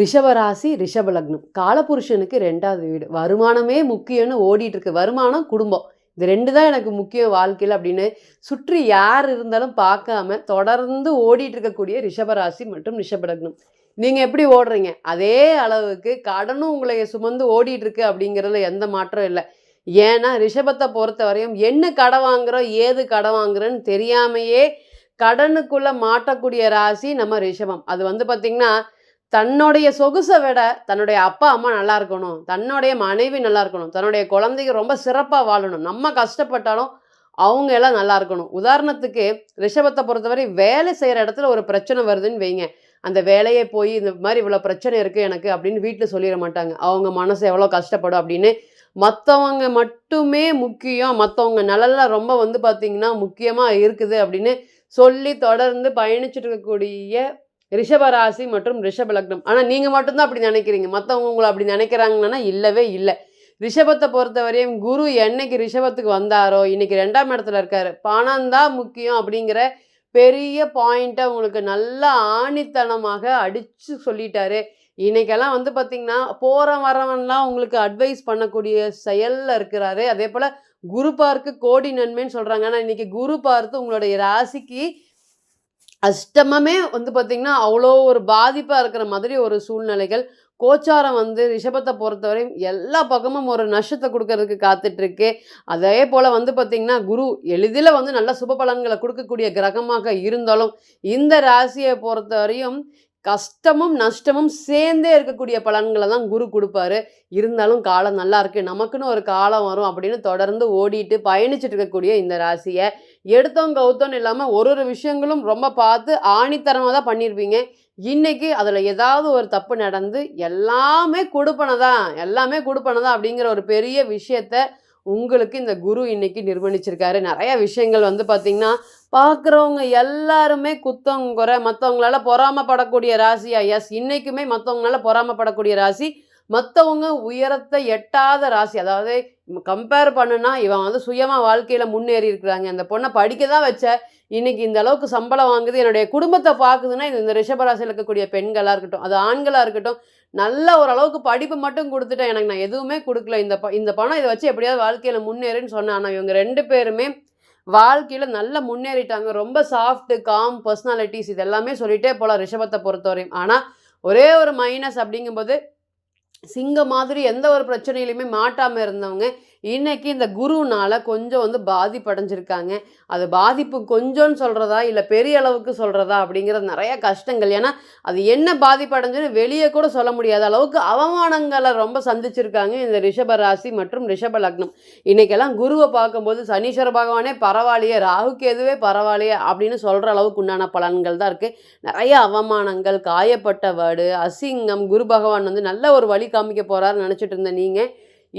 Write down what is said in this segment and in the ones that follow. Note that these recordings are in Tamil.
ரிஷபராசி ரிஷபலக்னம். காலபுருஷனுக்கு ரெண்டாவது வீடு. வருமானமே முக்கியம்னு ஓடிட்டு இருக்கு வருமானம் குடும்பம். இது ரெண்டு தான் எனக்கு முக்கியம் வாழ்க்கையில் அப்படின்னு சுற்றி யார் இருந்தாலும் பார்க்காம தொடர்ந்து ஓடிட்டு இருக்கக்கூடிய ரிஷபராசி மற்றும் ரிஷபலக்னம். நீங்கள் எப்படி ஓடுறீங்க? அதே அளவுக்கு கடனும் உங்களை சுமந்து ஓடிட்டு இருக்கு அப்படிங்கிறதுல எந்த மாற்றம் இல்லை. ஏன்னா ரிஷபத்தை பொறுத்த வரையும் என்ன கடை வாங்குகிறோம் ஏது கடை வாங்குறோன்னு தெரியாமையே கடனுக்குள்ளே மாட்டக்கூடிய ராசி நம்ம ரிஷபம். அது வந்து பார்த்திங்கன்னா தன்னுடைய சொகுசை விட தன்னுடைய அப்பா அம்மா நல்லா இருக்கணும். தன்னுடைய மனைவி நல்லா இருக்கணும். தன்னுடைய குழந்தைங்க ரொம்ப சிறப்பாக வாழணும். நம்ம கஷ்டப்பட்டாலும் அவங்க எல்லாம் நல்லா இருக்கணும். உதாரணத்துக்கு ரிஷபத்தை பொறுத்தவரை வேலை செய்கிற இடத்துல ஒரு பிரச்சனை வருதுன்னு வைங்க. அந்த வேலையை போய் இந்த மாதிரி இவ்வளோ பிரச்சனை இருக்குது எனக்கு அப்படின்னு வீட்டில் சொல்லிட மாட்டாங்க. அவங்க மனசு எவ்வளோ கஷ்டப்படும் அப்படின்னு மற்றவங்க மட்டுமே முக்கியம். மற்றவங்க நலனில் ரொம்ப வந்து பார்த்திங்கன்னா முக்கியமாக இருக்குது அப்படின்னு சொல்லி தொடர்ந்து பயணிச்சுட்டு இருக்கக்கூடிய ரிஷபராசி மற்றும் ரிஷப லக்னம். ஆனால் நீங்கள் மட்டும்தான் அப்படி நினைக்கிறீங்க. மற்றவங்க உங்களை அப்படி நினைக்கிறாங்கன்னா இல்லவே இல்லை. ரிஷபத்தை பொறுத்தவரையும் குரு என்னைக்கு ரிஷபத்துக்கு வந்தாரோ இன்னைக்கு ரெண்டாம் இடத்துல இருக்காரு. பணம் தான் முக்கியம் அப்படிங்கிற பெரிய பாயிண்ட்டை உங்களுக்கு நல்லா ஆணித்தனமாக அடித்து சொல்லிட்டாரு. இன்னைக்கெல்லாம் வந்து பார்த்திங்கன்னா போகிற வரவன்லாம் உங்களுக்கு அட்வைஸ் பண்ணக்கூடிய செயலில் இருக்கிறாரு. அதே போல் குரு பார்க்கு கோடி நன்மைன்னு சொல்கிறாங்க ஆனால் இன்னைக்கு குரு பார்த்து உங்களுடைய ராசிக்கு அஷ்டமமே வந்து பார்த்திங்கன்னா அவ்வளோ ஒரு பாதிப்பாக இருக்கிற மாதிரி ஒரு சூழ்நிலைகள். கோச்சாரம் வந்து ரிஷபத்தை பொறுத்தவரையும் எல்லா பக்கமும் ஒரு நஷ்டத்தை கொடுக்கறதுக்கு காத்துட்ருக்கு. அதே போல் வந்து பார்த்திங்கன்னா குரு எளிதில் வந்து நல்ல சுப பலன்களை கொடுக்கக்கூடிய கிரகமாக இருந்தாலும் இந்த ராசியை பொறுத்தவரையும் கஷ்டமும் நஷ்டமும் சேர்ந்தே இருக்கக்கூடிய பலன்களை தான் குரு கொடுப்பாரு. இருந்தாலும் காலம் நல்லா இருக்கு. நமக்குன்னு ஒரு காலம் வரும் அப்படின்னு தொடர்ந்து ஓடிட்டு பயணிச்சுட்டு இருக்கக்கூடிய இந்த ராசியை எடுத்தோம் கவுத்தோன்னு இல்லாமல் ஒரு ஒரு விஷயங்களும் ரொம்ப பார்த்து ஆணித்தரமாக தான் பண்ணியிருப்பீங்க இன்னைக்கு அதில் ஏதாவது ஒரு தப்பு நடந்து எல்லாமே கொடுப்பனை தான் எல்லாமே கொடுப்பனை தான் அப்படிங்கிற ஒரு பெரிய விஷயத்த உங்களுக்கு இந்த குரு இன்னைக்கு நிர்வகிச்சிருக்காரு. நிறைய விஷயங்கள் வந்து பார்த்திங்கன்னா பார்க்குறவங்க எல்லாருமே குத்தம் குறை மற்றவங்களால பொறாமப்படக்கூடிய ராசியா? எஸ் இன்னைக்குமே மற்றவங்களால பொறாமப்படக்கூடிய ராசி மற்றவங்க உயரத்தை எட்டாத ராசி அதாவது கம்பேர் பண்ணுனா இவன் வந்து சுயமாக வாழ்க்கையில் முன்னேறி இருக்கிறாங்க. அந்த பொண்ணை படிக்க தான் வச்ச. இன்றைக்கி இந்த அளவுக்கு சம்பளம் வாங்குது. என்னுடைய குடும்பத்தை பார்க்குதுன்னா இந்த ரிஷபராசியில் இருக்கக்கூடிய பெண்களாக இருக்கட்டும் அது ஆண்களாக இருக்கட்டும் நல்ல ஓரளவுக்கு படிப்பு மட்டும் கொடுத்துட்டேன். எனக்கு நான் எதுவுமே கொடுக்கல. இந்த ப இந்த பணம் இதை வச்சு எப்படியாவது வாழ்க்கையில் முன்னேறுன்னு சொன்னேன் ஆனால் இவங்க ரெண்டு பேருமே வாழ்க்கையில் நல்லா முன்னேறிட்டாங்க. ரொம்ப சாஃப்ட்டு காம் பர்சனாலிட்டிஸ் இது எல்லாமே சொல்லிட்டே போகலாம் ரிஷபத்தை பொறுத்தவரையும். ஆனால் ஒரே ஒரு மைனஸ் அப்படிங்கும்போது சிங்கம் மாதிரி எந்த ஒரு பிரச்சனையிலையுமே மாட்டாமல் இருந்தவங்க இன்னைக்கு இந்த குருனால் கொஞ்சம் வந்து பாதிப்படைஞ்சிருக்காங்க. அது பாதிப்பு கொஞ்சம்னு சொல்கிறதா இல்லை பெரிய அளவுக்கு சொல்கிறதா அப்படிங்கிறது நிறைய கஷ்டங்கள். ஏன்னா அது என்ன பாதிப்படைஞ்சுன்னு வெளியே கூட சொல்ல முடியாத அளவுக்கு அவமானங்களை ரொம்ப சந்திச்சிருக்காங்க இந்த ரிஷப ராசி மற்றும் ரிஷப லக்னம். இன்றைக்கெல்லாம் குருவை பார்க்கும்போது சனீஸ்வர பகவானே பரவாயில்லையே ராகுக்கு எதுவே பரவாயில்லையே அப்படின்னு சொல்கிற அளவுக்கு உண்டான பலன்கள் தான் இருக்குது நிறைய அவமானங்கள் காயப்பட்ட வேடு அசிங்கம் குரு பகவான் வந்து நல்ல ஒரு வழி காமிக்க போகிறாருன்னு நினச்சிட்டு இருந்த நீங்கள்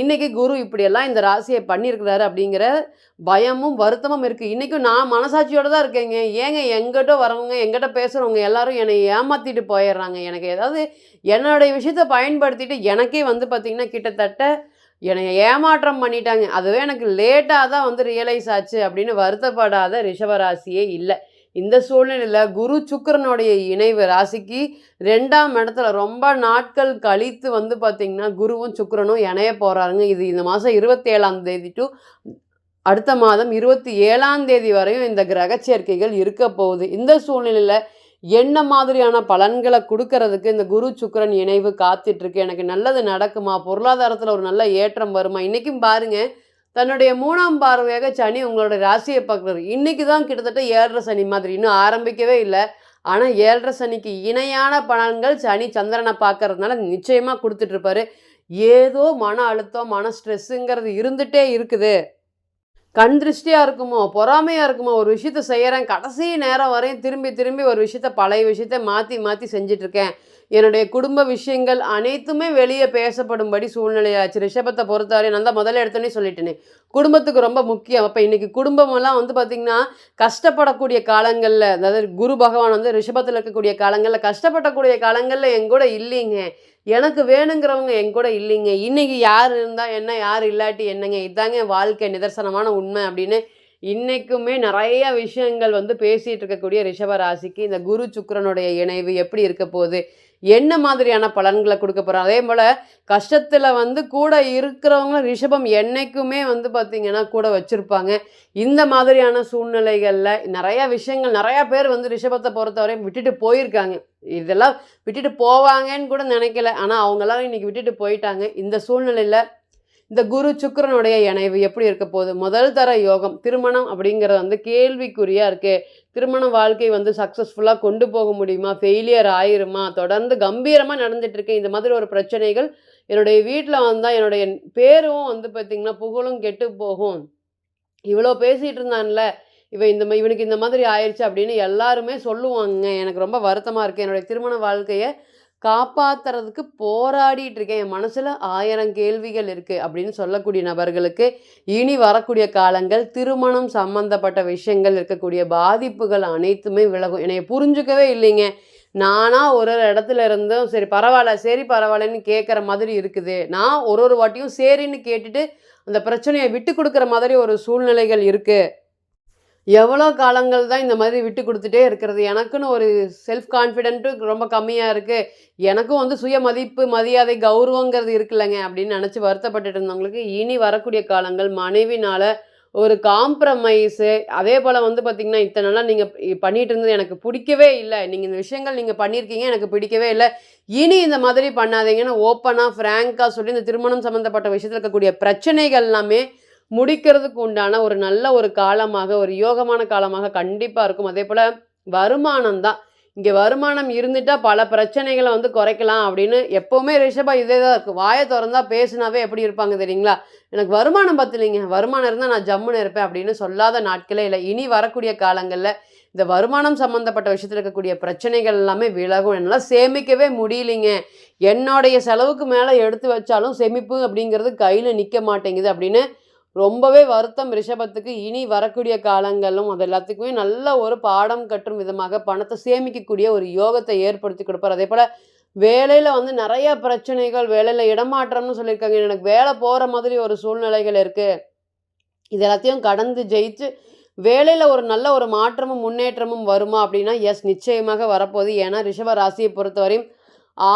இன்றைக்கி குரு இப்படியெல்லாம் இந்த ராசியை பண்ணியிருக்கிறாரு அப்படிங்கிற பயமும் வருத்தமும் இருக்குது இன்றைக்கும் நான் மனசாட்சியோடு தான் இருக்கேங்க. ஏங்க எங்கிட்ட வரவங்க எங்கிட்ட பேசுகிறவங்க எல்லாரும் என்னை ஏமாற்றிட்டு போயிடுறாங்க. எனக்கு ஏதாவது என்னுடைய விஷயத்தை பயன்படுத்திட்டு எனக்கே வந்து பார்த்திங்கன்னா கிட்டத்தட்ட என்னை ஏமாற்றம் பண்ணிட்டாங்க. அதுவே எனக்கு லேட்டாக தான் வந்து ரியலைஸ் ஆச்சு அப்படின்னு வருத்தப்படாத ரிஷபராசியே இல்லை. இந்த சூழ்நிலையில் குரு சுக்கரனுடைய இணைவு ராசிக்கு ரெண்டாம் இடத்துல ரொம்ப நாட்கள் கழித்து வந்து பார்த்திங்கன்னா குருவும் சுக்கரனும் இணைய போகிறாருங்க இது இந்த மாதம் இருபத்தேழாம் தேதி டு அடுத்த மாதம் இருபத்தி ஏழாம் தேதி வரையும் இந்த கிரக சேர்க்கைகள் இருக்க போகுது. இந்த சூழ்நிலையில் என்ன மாதிரியான பலன்களை கொடுக்கறதுக்கு இந்த குரு சுக்கரன் இணைவு காத்துட்ருக்கு எனக்கு நல்லது நடக்குமா? பொருளாதாரத்தில் ஒரு நல்ல ஏற்றம் வருமா? இன்றைக்கும் பாருங்கள் தன்னுடைய மூணாம் பார்வையாக சனி உங்களோட ராசியை பார்க்குறாரு. இன்றைக்கி தான் கிட்டத்தட்ட ஏழரை சனி மாதிரி. இன்னும் ஆரம்பிக்கவே இல்லை. ஆனால் ஏழரை சனிக்கு இணையான பலன்கள் சனி சந்திரனை பார்க்கறதுனால நிச்சயமாக கொடுத்துட்ருப்பாரு ஏதோ மன அழுத்தம் மன ஸ்ட்ரெஸ்ஸுங்கிறது இருந்துகிட்டே இருக்குது. கண் திருஷ்டியாக இருக்குமோ பொறாமையாக இருக்குமோ ஒரு விஷயத்த செய்கிறேன் கடைசி நேரம் வரையும் திரும்பி திரும்பி ஒரு விஷயத்த பழைய விஷயத்த மாற்றி மாற்றி செஞ்சிட்ருக்கேன் என்னுடைய குடும்ப விஷயங்கள் அனைத்துமே வெளியே பேசப்படும்படி சூழ்நிலையாச்சு. ரிஷபத்தை பொறுத்தவரை நான் தான் முதல்ல எடுத்தோன்னே சொல்லிட்டேனே. குடும்பத்துக்கு ரொம்ப முக்கியம். அப்போ இன்றைக்கி குடும்பமெல்லாம் வந்து பார்த்திங்கன்னா கஷ்டப்படக்கூடிய காலங்களில் அதாவது குரு பகவான் வந்து ரிஷபத்தில் இருக்கக்கூடிய காலங்களில் கஷ்டப்படக்கூடிய காலங்களில் எங்கூட இல்லைங்க. எனக்கு வேணுங்கிறவங்க என் கூட இல்லைங்க. இன்றைக்கி யார் இருந்தால் என்ன யார் இல்லாட்டி என்னங்க? இதாங்க வாழ்க்கை நிதர்சனமான உண்மை அப்படின்னு இன்றைக்குமே நிறைய விஷயங்கள் வந்து பேசிகிட்டு இருக்கக்கூடிய ரிஷப ராசிக்கு இந்த குரு சுக்கரனுடைய இணைவு எப்படி இருக்க போகுது? என்ன மாதிரியான பலன்களை கொடுக்க போகிறார் அதே போல் கஷ்டத்தில் வந்து கூட இருக்கிறவங்கள ரிஷபம் என்றைக்குமே வந்து பார்த்திங்கன்னா கூட வச்சுருப்பாங்க. இந்த மாதிரியான சூழ்நிலைகளில் நிறையா விஷயங்கள் நிறையா பேர் வந்து ரிஷபத்தை பொறுத்தவரையும் விட்டுட்டு போயிருக்காங்க. இதெல்லாம் விட்டுட்டு போவாங்கன்னு கூட நினைக்கல. ஆனால் அவங்களாம் இன்றைக்கி விட்டுட்டு போயிட்டாங்க. இந்த சூழ்நிலையில் இந்த குரு சுக்கரனுடைய இணைவு எப்படி இருக்க போகுது? முதல் தர யோகம் திருமணம் அப்படிங்கிறது வந்து கேள்விக்குறியாக இருக்குது திருமண வாழ்க்கை வந்து சக்ஸஸ்ஃபுல்லாக கொண்டு போக முடியுமா? ஃபெயிலியர் ஆயிருமா? தொடர்ந்து கம்பீரமாக நடந்துட்டு இருக்கேன். இந்த மாதிரி ஒரு பிரச்சனைகள் என்னுடைய வீட்டில் வந்தால் என்னுடைய பேரும் வந்து பார்த்திங்கன்னா புகழும் கெட்டு போகும். இவ்வளோ பேசிகிட்டு இருந்தான்ல இவன் இந்த இவனுக்கு இந்த மாதிரி ஆயிடுச்சு அப்படின்னு எல்லாருமே சொல்லுவாங்க. எனக்கு ரொம்ப வருத்தமாக இருக்குது என்னுடைய திருமண வாழ்க்கையை காப்பாத்துறதுக்கு போராடிட்டு இருக்கேன் என் மனசில் ஆயிரம் கேள்விகள் இருக்குது அப்படின்னு சொல்லக்கூடிய நபர்களுக்கு இனி வரக்கூடிய காலங்கள் திருமணம் சம்பந்தப்பட்ட விஷயங்கள் இருக்கக்கூடிய பாதிப்புகள் அனைத்துமே விலகும். என்னைய புரிஞ்சுக்கவே இல்லைங்க. நானாக ஒரு ஒரு இடத்துல இருந்தும் சரி பரவாயில்ல சரி பரவாயில்லன்னு கேட்குற மாதிரி இருக்குது. நான் ஒரு ஒரு வாட்டியும் சரின்னு கேட்டுட்டு அந்த பிரச்சனையை விட்டு கொடுக்குற மாதிரி ஒரு சூழ்நிலைகள் இருக்குது எவ்வளோ காலங்கள் தான் இந்த மாதிரி விட்டு கொடுத்துட்டே இருக்கிறது? எனக்குன்னு ஒரு செல்ஃப் கான்ஃபிடென்ட்டு ரொம்ப கம்மியாக இருக்குது எனக்கும் வந்து சுய மதிப்பு மரியாதை கௌரவங்கிறது இருக்குல்லங்க அப்படின்னு நினச்சி வருத்தப்பட்டுட்டு இருந்தவங்களுக்கு இனி வரக்கூடிய காலங்கள் மனைவினால் ஒரு காம்ப்ரமைஸு அதே போல் வந்து பார்த்திங்கன்னா இத்தனை நாளாக நீங்கள் பண்ணிகிட்டு இருந்தது எனக்கு பிடிக்கவே இல்லை. நீங்கள் இந்த விஷயங்கள் நீங்கள் பண்ணியிருக்கீங்க எனக்கு பிடிக்கவே இல்லை. இனி இந்த மாதிரி பண்ணாதீங்கன்னு ஓப்பனாக ஃப்ராங்காக சொல்லி இந்த திருமணம் சம்மந்தப்பட்ட விஷயத்தில் இருக்கக்கூடிய பிரச்சனைகள் எல்லாமே முடிக்கிறதுக்கு உண்டான ஒரு நல்ல ஒரு காலமாக ஒரு யோகமான காலமாக கண்டிப்பாக இருக்கும். அதே போல் வருமானம் தான். இங்கே வருமானம் இருந்துட்டால் பல பிரச்சனைகளை வந்து குறைக்கலாம் அப்படின்னு எப்போவுமே ரிஷபா இதே தான் இருக்குது வாயை திறந்தா பேசினாவே எப்படி இருப்பாங்க தெரியுங்களா? எனக்கு வருமானம் பத்தலைங்க. வருமானம் இருந்தால் நான் ஜம்முன்னு இருப்பேன் அப்படின்னு சொல்லாத நாட்களே இல்லை. இனி வரக்கூடிய காலங்களில் இந்த வருமானம் சம்மந்தப்பட்ட விஷயத்தில் இருக்கக்கூடிய பிரச்சனைகள் எல்லாமே விலகும். என்னால் சேமிக்கவே முடியலைங்க. என்னுடைய செலவுக்கு மேலே எடுத்து வச்சாலும் சேமிப்பு அப்படிங்கிறது கையில் நிற்க மாட்டேங்குது அப்படின்னு ரொம்பவே வருத்தம் ரிஷபத்துக்கு. இனி வரக்கூடிய காலங்களும் அது எல்லாத்துக்குமே நல்ல ஒரு பாடம் கற்றும் விதமாக பணத்தை சேமிக்கக்கூடிய ஒரு யோகத்தை ஏற்படுத்தி கொடுப்பார். அதே போல் வேலையில் வந்து நிறைய பிரச்சனைகள் வேலையில் இடமாற்றம்னு சொல்லியிருக்காங்க. எனக்கு வேலை போகிற மாதிரி ஒரு சூழ்நிலைகள் இருக்குது இது எல்லாத்தையும் கடந்து ஜெயிச்சு வேலையில் ஒரு நல்ல ஒரு மாற்றமும் முன்னேற்றமும் வருமா அப்படின்னா எஸ் நிச்சயமாக வரப்போகுது. ஏன்னா ரிஷப ராசியை பொறுத்தவரையும்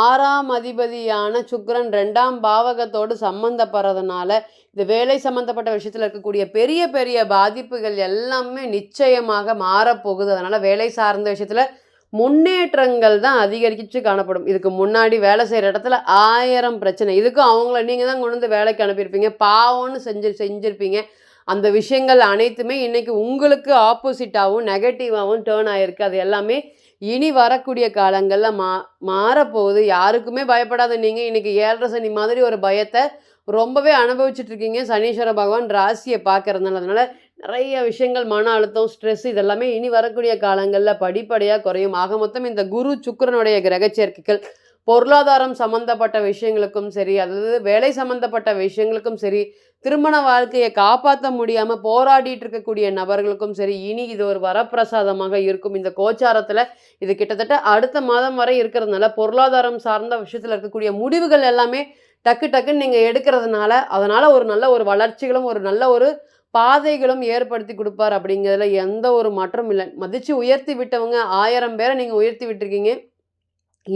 ஆறாம் அதிபதியான சுக்ரன் ரெண்டாம் பாவகத்தோடு சம்மந்தப்படுறதுனால இந்த வேலை சம்மந்தப்பட்ட விஷயத்தில் இருக்கக்கூடிய பெரிய பெரிய பாதிப்புகள் எல்லாமே நிச்சயமாக மாறப்போகுது. அதனால் வேலை சார்ந்த விஷயத்தில் முன்னேற்றங்கள் தான் அதிகரிச்சு காணப்படும். இதுக்கு முன்னாடி வேலை செய்கிற இடத்துல ஆயிரம் பிரச்சனை. இதுக்கும் அவங்கள நீங்கள் தான் கொண்டு வந்து வேலைக்கு அனுப்பியிருப்பீங்க. பாவம்னு செஞ்சு செஞ்சுருப்பீங்க. அந்த விஷயங்கள் அனைத்துமே இன்றைக்கி உங்களுக்கு ஆப்போசிட்டாகவும் நெகட்டிவாகவும் டேர்ன் ஆகிருக்கு அது எல்லாமே இனி வரக்கூடிய காலங்களில் மா மாறப்போகுது. யாருக்குமே பயப்படாத நீங்கள் இன்றைக்கி ஏழரை சனி மாதிரி ஒரு பயத்தை ரொம்பவே அனுபவிச்சுட்டு இருக்கீங்க சனீஸ்வர பகவான் ராசியை பார்க்கறதுனால அதனால நிறைய விஷயங்கள் மன அழுத்தம் ஸ்ட்ரெஸ் இதெல்லாமே இனி வரக்கூடிய காலங்களில் படிப்படியாக குறையும். ஆக மொத்தம் இந்த குரு சுக்கரனுடைய கிரக சேர்க்கைகள் பொருளாதாரம் சம்மந்தப்பட்ட விஷயங்களுக்கும் சரி அதாவது வேலை சம்மந்தப்பட்ட விஷயங்களுக்கும் சரி திருமண வாழ்க்கையை காப்பாற்ற முடியாமல் போராடிட்டு இருக்கக்கூடிய நபர்களுக்கும் சரி இனி இது ஒரு வரப்பிரசாதமாக இருக்கும். இந்த கோச்சாரத்தில் இது கிட்டத்தட்ட அடுத்த மாதம் வரை இருக்கிறதுனால பொருளாதாரம் சார்ந்த விஷயத்தில் இருக்கக்கூடிய முடிவுகள் எல்லாமே டக்கு டக்குன்னு நீங்கள் எடுக்கிறதுனால அதனால் ஒரு நல்ல ஒரு வளர்ச்சிகளும் ஒரு நல்ல ஒரு பாதைகளும் ஏற்படுத்தி கொடுப்பார் அப்படிங்கிறதுல எந்த ஒரு மாற்றமும் இல்லை. மதித்து உயர்த்தி விட்டவங்க ஆயிரம் பேரை நீங்கள் உயர்த்தி விட்டுருக்கீங்க.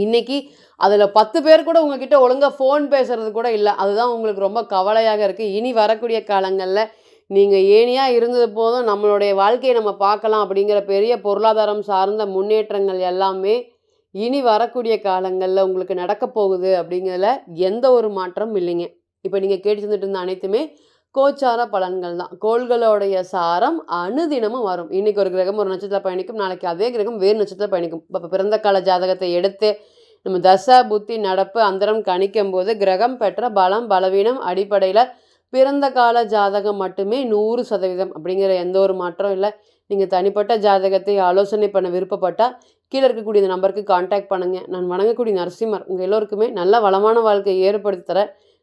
இன்றைக்கி அதில் பத்து பேர் கூட உங்ககிட்ட ஒழுங்காக ஃபோன் பேசுகிறது கூட இல்லை. அதுதான் உங்களுக்கு ரொம்ப கவலையாக இருக்குது இனி வரக்கூடிய காலங்களில் நீங்கள் ஏனியாக இருந்தது போதும் நம்மளுடைய வாழ்க்கையை நம்ம பார்க்கலாம் அப்படிங்கிற பெரிய பொருளாதாரம் சார்ந்த முன்னேற்றங்கள் எல்லாமே இனி வரக்கூடிய காலங்களில் உங்களுக்கு நடக்க போகுது அப்படிங்கிறதுல எந்த ஒரு மாற்றமும் இல்லைங்க. இப்போ நீங்கள் கேட்டு தந்துட்டு இருந்த அனைத்துமே கோச்சார பலன்கள் தான். கோள்களோடைய சாரம் அணுதினமும் வரும். இன்னைக்கு ஒரு கிரகம் ஒரு நட்சத்திரத்தில் பயணிக்கும் நாளைக்கு அதே கிரகம் வேறு நட்சத்திரத்தில் பயணிக்கும். இப்போ பிறந்த கால ஜாதகத்தை எடுத்து நம்ம தசா புத்தி நடப்பு அந்தரம் கணிக்கும் போது கிரகம் பெற்ற பலம் பலவீனம் அடிப்படையில் பிறந்த கால ஜாதகம் மட்டுமே நூறு சதவீதம் அப்படிங்கிற எந்த ஒரு மாற்றம் இல்லை. நீங்கள் தனிப்பட்ட ஜாதகத்தை ஆலோசனை பண்ண விருப்பப்பட்டால் கீழே இருக்கக்கூடிய இந்த நம்பருக்கு காண்டாக்ட் பண்ணுங்கள் நான் வணங்கக்கூடிய நரசிம்மர் உங்கள் எல்லோருக்குமே நல்ல வளமான வாழ்க்கையை ஏற்படுத்தி தர